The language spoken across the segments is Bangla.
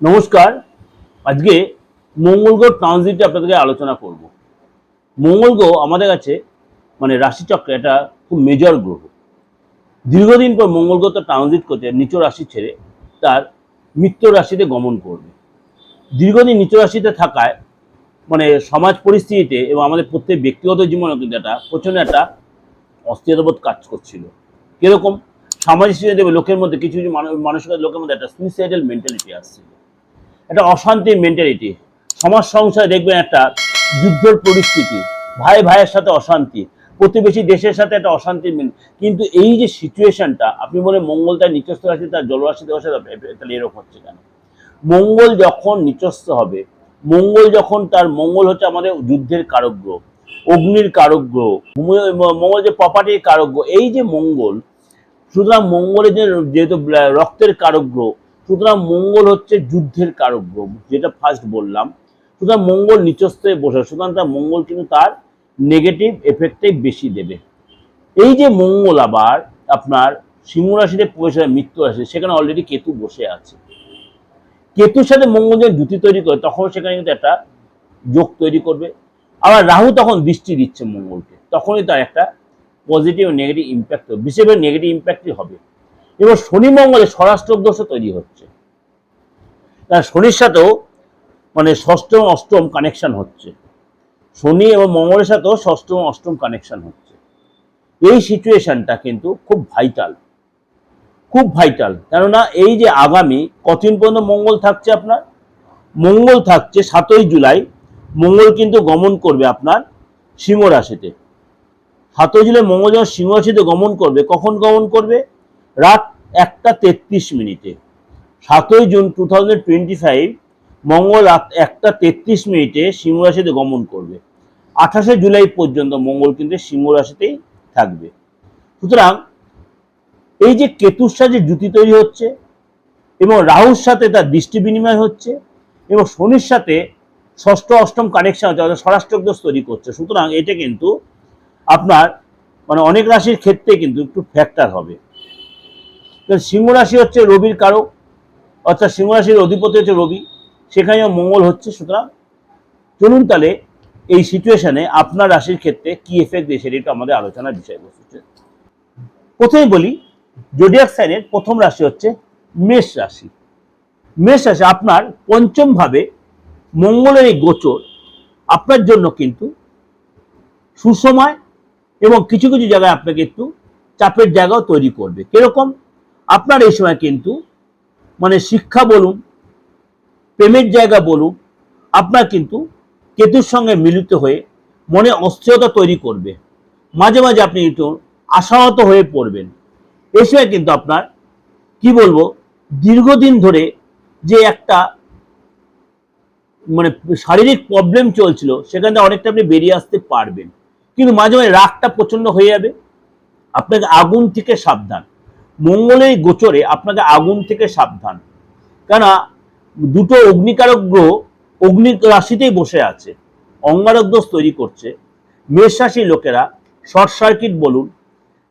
নমস্কার। আজকে মঙ্গল গ্রহ ট্রানজিটে আপনাদেরকে আলোচনা করব। মঙ্গল গ্রহ আমাদের কাছে মানে রাশিচক্রে এটা খুব মেজর গ্রহ। দীর্ঘদিন পর মঙ্গল গ্রহ তো ট্রানজিট করছে, নিচ রাশি ছেড়ে তার মিত্র রাশিতে গমন করবে। দীর্ঘদিন নিচ রাশিতে থাকায় মানে সমাজ পরিস্থিতিতে এবং আমাদের প্রত্যেক ব্যক্তিগত জীবনে কিন্তু একটা প্রচণ্ড একটা অস্থিরতাবোধ কাজ করছিল। কীরকম? সামাজিক স্থিতিতে লোকের মধ্যে, কিছু কিছু মানুষ, মানুষের লোকের মধ্যে একটা সুইসাইডাল মেন্টালিটি আসছিল। একটা অশান্তির মেন্টালিটি সমাজ সংসারে দেখবেন একটা যুদ্ধের পরিস্থিতি। ভাই ভাইয়ের সাথে অশান্তি, প্রতিবেশী দেশের সাথে একটা অশান্তির মেন কিন্তু এই যে সিচুয়েশনটা আপনি বলে মঙ্গল তার নিচস্থ রাশি, তার জলরাশি দেওয়ার সাথে তাহলে এরকম হচ্ছে কেন? মঙ্গল যখন নিচস্থ হবে, মঙ্গল যখন তার মঙ্গল হচ্ছে আমাদের যুদ্ধের কারক গ্রহ অগ্নির কারক মঙ্গল যে প্রপার্টির কারক গ্রহ এই যে মঙ্গল, সুতরাং মঙ্গলের যে যেহেতু রক্তের কারক গ্রহ সুতরাং মঙ্গল হচ্ছে যুদ্ধের কারক গ্রহ, যেটা ফার্স্ট বললাম। সুতরাং মঙ্গল নিচস্থে বসে, সুতরাং তার মঙ্গল কিন্তু তার নেগেটিভ এফেক্টটাই বেশি দেবে। এই যে মঙ্গল আবার আপনার সিংহ রাশিতে প্রবেশ মৃত্যু রাশি সেখানে অলরেডি কেতু বসে আছে। কেতুর সাথে মঙ্গল যখন জুতি তৈরি করে, তখন সেখানে কিন্তু একটা যোগ তৈরি করবে। আবার রাহু তখন দৃষ্টি দিচ্ছে মঙ্গলকে, তখনই তার একটা পজিটিভ নেগেটিভ ইম্প্যাক্ট হবে। বিশেষ করে নেগেটিভ ইম্প্যাক্টই হবে। এবার শনি মঙ্গলে স্বরাষ্ট্র দোষও তৈরি হচ্ছে। কারণ শনির সাথেও মানে ষষ্ঠম অষ্টম কানেকশন হচ্ছে। শনি এবং মঙ্গলের সাথেও ষষ্ঠম অষ্টম কানেকশন হচ্ছে। এই সিচুয়েশনটা কিন্তু খুব ভাইটাল খুব ভাইটাল কেননা এই যে আগামী কতদিন পর্যন্ত মঙ্গল থাকছে আপনার? মঙ্গল থাকছে সাতই জুলাই। মঙ্গল কিন্তু গমন করবে আপনার সিংহ রাশিতে। সাতই জুলাই মঙ্গল যখন সিংহ রাশিতে গমন করবে, কখন গমন করবে? রাত একটা তেত্রিশ মিনিটে। সাতই June two thousand twenty five, মঙ্গল রাত একটা তেত্রিশ মিনিটে সিংহ রাশিতে গমন করবে। আঠাশে জুলাই পর্যন্ত মঙ্গল কিন্তু সিংহ রাশিতেই থাকবে। সুতরাং এই যে কেতুর সাথে জুতি তৈরি হচ্ছে এবং রাহুর সাথে তার দৃষ্টি বিনিময় হচ্ছে এবং শনির সাথে ষষ্ঠ, অষ্টম কানেকশন হচ্ছে, অর্থাৎ স্বরাষ্ট্রদোষ তৈরি করছে, সুতরাং এটা কিন্তু আপনার মানে অনেক রাশির ক্ষেত্রে কিন্তু একটু ফ্যাক্টর হবে। সিংহ রাশি হচ্ছে রবির কারক, অর্থাৎ সিংহ রাশির অধিপতি হচ্ছে রবি সেখানে মঙ্গল হচ্ছে। সুতরাং চলুন তাহলে এই সিচুয়েশনে আপনার রাশির ক্ষেত্রে কি এফেক্ট দিয়ে সেটা একটু আমাদের আলোচনার বিষয়বস্তু প্রথমে বলি জোডিয়াক সাইনের প্রথম রাশি হচ্ছে মেষ রাশি। মেষ রাশি আপনার পঞ্চম ভাবে মঙ্গলের এই গোচর আপনার জন্য কিন্তু সুসময় এবং কিছু কিছু জায়গায় আপনাকে একটু চাপের জায়গাও তৈরি করবে। কীরকম? আপনার এই সময় কিন্তু মানে শিক্ষা বলুন, প্রেমের জায়গা বলুন, আপনার কিন্তু কেতুর সঙ্গে মিলিত হয়ে মনে অস্থিরতা তৈরি করবে। মাঝে মাঝে আপনি একটু আশাহত হয়ে পড়বেন। এই সময় কিন্তু আপনার, কি বলব, দীর্ঘদিন ধরে যে একটা মানে শারীরিক প্রবলেম চলছিল, সেখান থেকে অনেকটা আপনি বেরিয়ে আসতে পারবেন। কিন্তু মাঝে মাঝে রাগটা প্রচণ্ড হয়ে যাবে। আপনাকে আগুন থেকে সাবধান। মঙ্গলের গোচরে আপনাকে আগুন থেকে সাবধান। কেন দুটো অগ্নিকারক গ্রহ অগ্নি রাশিতেই বসে আছে। অঙ্গারক দোষ তৈরি করছে। মেষ লোকেরা শর্ট সার্কিট বলুন,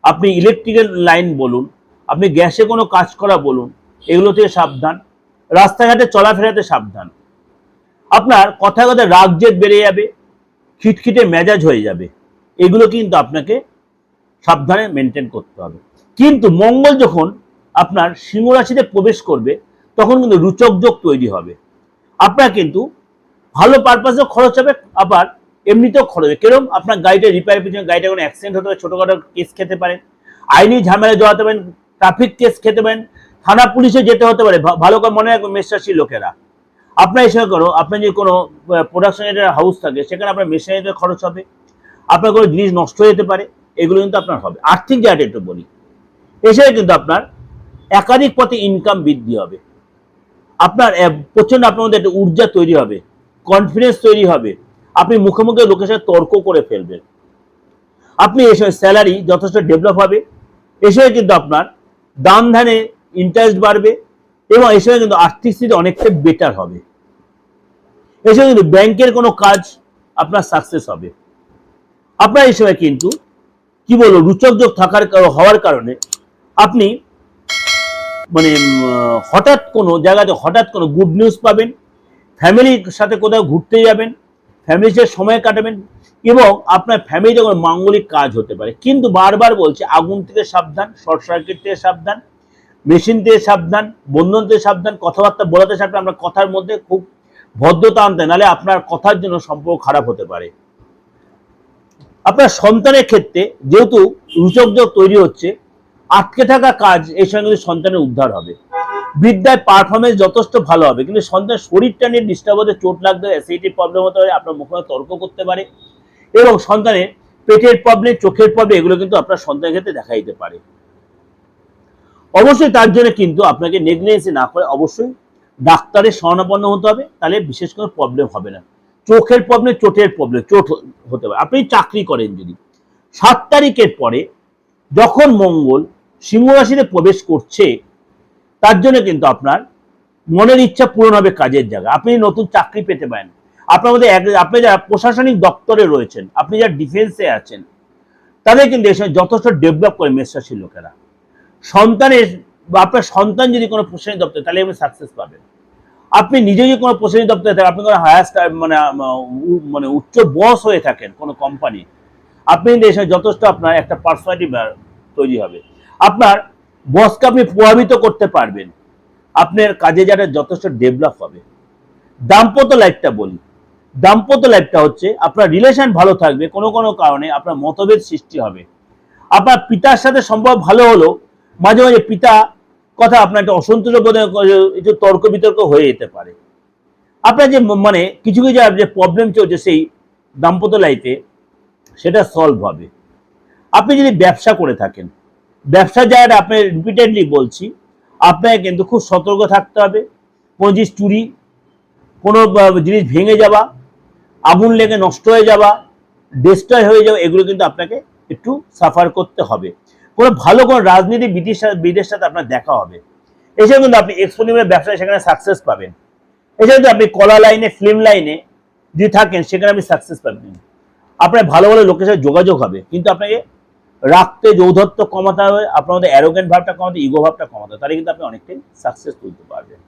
আপনি ইলেকট্রিক্যাল লাইন বলুন, আপনি গ্যাসে কোনো কাজ করা বলুন, এগুলো থেকে সাবধান। রাস্তাঘাটে চলাফেরাতে সাবধান। আপনার কথায় কথা রাগ জেদ বেড়ে যাবে, খিটখিটে মেজাজ হয়ে যাবে। এগুলো কিন্তু আপনাকে সাবধানে মেনটেন করতে হবে। কিন্তু মঙ্গল যখন আপনার সিংহ রাশিতে প্রবেশ করবে, তখন কিন্তু রুচক যোগ তৈরি হবে। আপনার কিন্তু ভালো পারপাসেও খরচ হবে, আবার এমনিতেও খরচ হবে। কেরম? আপনার গাড়িটা রিপেয়ার পিছনে গাড়িটা কোনো অ্যাক্সিডেন্ট হতে পারে, ছোটোখাটো কেস খেতে পারেন আইনি ঝামেলা জড়াতে পারেন ট্রাফিক কেস খেতে পারেন, থানা পুলিশে যেতে হতে পারে ভালো করে মনে রাখবেন মেষরাশির লোকেরা। আপনার এসে করো আপনার যদি কোনো প্রোডাকশনের হাউস থাকে, সেখানে আপনার মেশিনারিতে খরচ হবে। আপনার কোনো জিনিস নষ্ট হয়ে যেতে পারে, এগুলো কিন্তু আপনার হবে। আর্থিক জায়গাটা একটু বলি। এছাড়া কিন্তু আপনার একাধিক পথে ইনকাম বৃদ্ধি হবে। আপনার আহ, প্রচণ্ড আপনার মধ্যে একটা ঊর্জা তৈরি হবে কনফিডেন্স তৈরি হবে। আপনি মুখে মুখে লোকের সাথে তর্ক করে ফেলবেন। আপনি এসে স্যালারি যথেষ্ট ডেভেলপ হবে এসে কিন্তু আপনার দান ধানে ইন্টারেস্ট বাড়বে এবং এসে কিন্তু আর্থিক স্থিতি অনেকটা বেটার হবে। এসে কিন্তু ব্যাংকের কোনো কাজ আপনার সাকসেস হবে। আপনার এই সময় কিন্তু কি বলব রুচক যোগ থাকার হওয়ার কারণে আপনি মানে হঠাৎ কোনো জায়গাতে হঠাৎ কোনো গুড নিউজ পাবেন ফ্যামিলির সাথে কোথাও ঘুরতে যাবেন ফ্যামিলির সাথে সময় কাটাবেন এবং আপনার ফ্যামিলিতে কোনো মাঙ্গলিক কাজ হতে পারে। কিন্তু বারবার বলছে, আগুন থেকে সাবধান শর্ট সার্কিট থেকে সাবধান মেশিন থেকে সাবধান, বন্ধন থেকে সাবধান, কথাবার্তা বলাতে সাবধান আপনার কথার মধ্যে খুব ভদ্রতা আনতে নাহলে আপনার কথার জন্য সম্পর্ক খারাপ হতে পারে। আপনার সন্তানের ক্ষেত্রে যেহেতু রুচক যোগ তৈরি হচ্ছে আটকে থাকা কাজ, এই সঙ্গে কিন্তু সন্তানের উদ্ধার হবে। বিদ্যায় পারফরমেন্স যথেষ্ট ভালো হবে, কিন্তু সন্তানের শরীরটা নিয়ে ডিস্টার্ব হতে চোট লাগতে অ্যাসিডিটির প্রবলেম হতে পারে, আপনার মুখে তর্ক করতে পারে এবং সন্তানের পেটের প্রবলেম চোখের প্রবলেম এগুলো কিন্তু আপনার সন্তানের ক্ষেত্রে দেখা দিতে পারে। অবশ্যই তার জন্য কিন্তু আপনাকে নেগলিজেন্সি না করে অবশ্যই ডাক্তারের শরণাপন্ন হতে হবে, তাহলে বিশেষ করে প্রবলেম হবে না। চোখের প্রবলেম চোটের প্রবলেম চোট হতে পারে। আপনি চাকরি করেন যদি, সাত তারিখের পরে যখন মঙ্গল সিংহ রাশিতে প্রবেশ করছে, তার জন্য কিন্তু আপনার মনের ইচ্ছা পূরণ হবে কাজের জায়গা আপনি নতুন চাকরি পেতে পারেন। আপনার মধ্যে আপনি যারা প্রশাসনিক দপ্তরে রয়েছেন, আপনি যারা ডিফেন্সে আছেন, তাদের কিন্তু এসে যথেষ্ট ডেভেলপ করে মেষ রাশির লোকেরা। সন্তানের, বা আপনার সন্তান যদি কোনো প্রশাসনিক দপ্তরে, তাহলে আপনি সাকসেস পাবেন। আপনি নিজে যদি কোনো প্রশাসনিক দপ্তরে থাকেন, আপনি কোনো হায়ার মানে মানে উচ্চ বস হয়ে থাকেন কোনো কোম্পানি আপনি কিন্তু এসে যথেষ্ট আপনার একটা পার্সোনালিটি তৈরি হবে। আপনার বসকে আপনি প্রভাবিত করতে পারবেন। আপনার কাজে যারা যথেষ্ট ডেভেলপ হবে। দাম্পত্য লাইফটা বলি। দাম্পত্য লাইফটা হচ্ছে আপনার রিলেশন ভালো থাকবে, কোনো কোনো কারণে আপনার মতভেদ সৃষ্টি হবে। আপনার পিতার সাথে সম্ভব ভালো হলো মাঝে মাঝে পিতা কথা আপনার একটা অসন্তোষ বোধ একটু তর্ক বিতর্ক হয়ে যেতে পারে। আপনার যে মানে কিছু কিছু যে প্রবলেম চলছে সেই দাম্পত্য লাইফে সেটা সলভ হবে। আপনি যদি ব্যবসা করে থাকেন ব্যবসার জায়গাটা আপনি রিপিটেডলি বলছি, আপনাকে কিন্তু খুব সতর্ক থাকতে হবে। কোনো জিনিস চুরি, কোনো জিনিস ভেঙে যাওয়া, আগুন লেগে নষ্ট হয়ে যাওয়া ডিস্ট্রয় হয়ে যাওয়া, এগুলো কিন্তু আপনাকে একটু সাফার করতে হবে। কোনো ভালো কোনো রাজনীতি বিদের সাথে বিদের সাথে আপনার দেখা হবে। এছাড়া কিন্তু আপনি এক্সপোনিমের ব্যবসায় সেখানে সাকসেস পাবেন। এছাড়া কিন্তু আপনি কলা লাইনে ফিল্ম লাইনে যদি থাকেন, সেখানে আপনি সাকসেস পাবেন। আপনার ভালো ভালো লোকের সাথে যোগাযোগ হবে। কিন্তু আপনাকে রাখতে যৌধত্ব কমাতে হবে মধ্যে অ্যারোগেন্ট ভাবটা কমাতে ইগো ভাবটা কমাতে হবে, তাহলে কিন্তু আপনি অনেকটাই সাকসেস তুলতে পারবেন।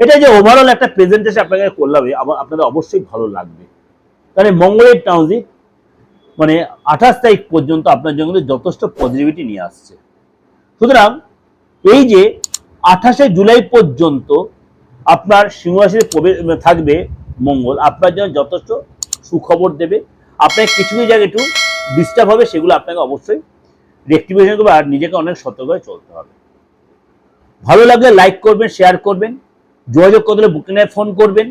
এটা যে ওভারঅল একটা প্রেজেন্টেশন আপনাকে করলাম আপনাদের অবশ্যই ভালো লাগবে। তাহলে মঙ্গলের ট্রানজিট মানে আঠাশ তারিখ পর্যন্ত আপনার জন্য যথেষ্ট পজিটিভিটি নিয়ে আসছে। সুতরাং এই যে আঠাশে জুলাই পর্যন্ত আপনার সিংহাসনে প্রবেশ থাকবে মঙ্গল, আপনার জন্য যথেষ্ট সুখবর দেবে। আপনার কিছু কিছু জায়গায় একটু ডিস্টার্ব হবে, সেগুলো আপনাকে অবশ্যই রেক্টিভেশন করবে আর নিজেকে অনেক সতর্ক হয়ে চলতে হবে। ভালো লাগলে লাইক করবেন শেয়ার করবেন, যোগাযোগ করতে হলে বুকিংয়ে ফোন করবেন।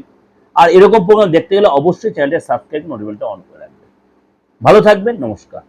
আর এরকম প্রোগ্রাম দেখতে গেলে অবশ্যই চ্যানেলটা সাবস্ক্রাইব নোটিফিকেশনটা অন করে রাখবেন। ভালো থাকবেন, নমস্কার।